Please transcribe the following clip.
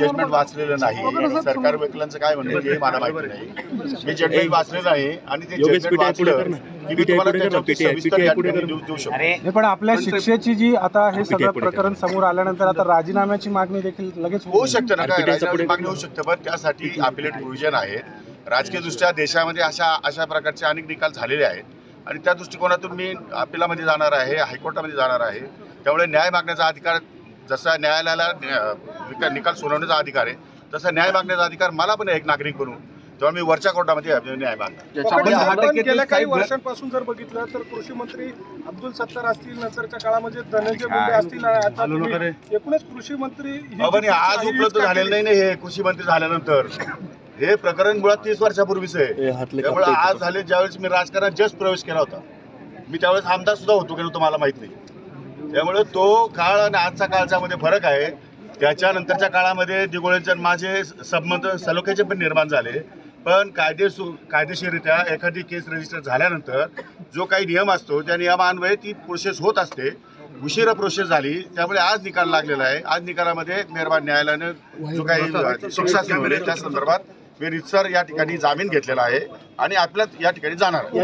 Judgement वाचलेलं नाही. सरकार वकिलांचं काय म्हणणं हे मला माहिती नाही. मी जजमेंट वाचलेलं आहे आणि ते जजमेंट वाचलं. की मी तुम्हाला त्याच्यावरती सविस्तर या ठिकाणी. देऊ शकतो. पण आपल्या शिक्षेची जी आता हे सगळं. प्रकरण समोर आल्यानंतर आता राजीनाम्याची मागणी देखील लगेच होऊ शकतं ना काय? RPTI चा राजीनामा पुढे मागणी होऊ शकतं पण त्यासाठी अपिलेट प्रोव्हिजन आहेत. राजकीय दृष्ट्या देशामध्ये अशा अशा प्रकारचे अनेक निकाल झालेले आहेत. आणि त्या दृष्टिकोनातून मी अपिलामध्ये जाणार आहे हायकोर्टामध्ये जाणार आहे. त्यामुळे न्याय मागण्याचा अधिकार जसा न्यायालयाला न्या- निका- निकाल सुनावण्याचा अधिकार आहे तसा न्याय मागण्याचा अधिकार मला पण आहे एक नागरिक म्हणून तेव्हा मी वरच्या कोर्टामध्ये न्याय मागणार. गेल्या काही वर्षांपासून जर बघितलं तर कृषी मंत्री अब्दुल सत्तार असतील नंतरच्या काळामध्ये धनंजय मुंडे असतील आता एकूणच कृषी मंत्री आज उपलब्ध झालेलं? नाही ना हे कृषी मंत्री झाल्यानंतर. हे प्रकरण मुळात तीस वर्षापूर्वीच आहे. त्यामुळे आज झाले ज्यावेळेस मी राजकारणात जस्ट प्रवेश केला होता. मी त्यावेळेस आमदार सुद्धा होतो की नव्हतं मला माहीत नाही. त्यामुळे तो काळ आणि आजचा काळच्या मध्ये फरक आहे त्याच्यानंतरच्या काळामध्ये दिगोळेचे माझे संबंध सलोख्याचे पण निर्माण झाले. पण कायदेसू कायदेशीररित्या एखादी केस रजिस्टर झाल्यानंतर जो काही नियम असतो त्या नियमान्वये ती प्रोसेस होत असते. उशिरा प्रोसेस झाली त्यामुळे आज निकाल लागलेला आहे. आज निकालामध्ये मेहरबान न्यायालयानं जो काही शिक्षा त्या संदर्भात मी रितसर या ठिकाणी जामीन घेतलेला आहे आणि आपल्यात या ठिकाणी जाणार आहे.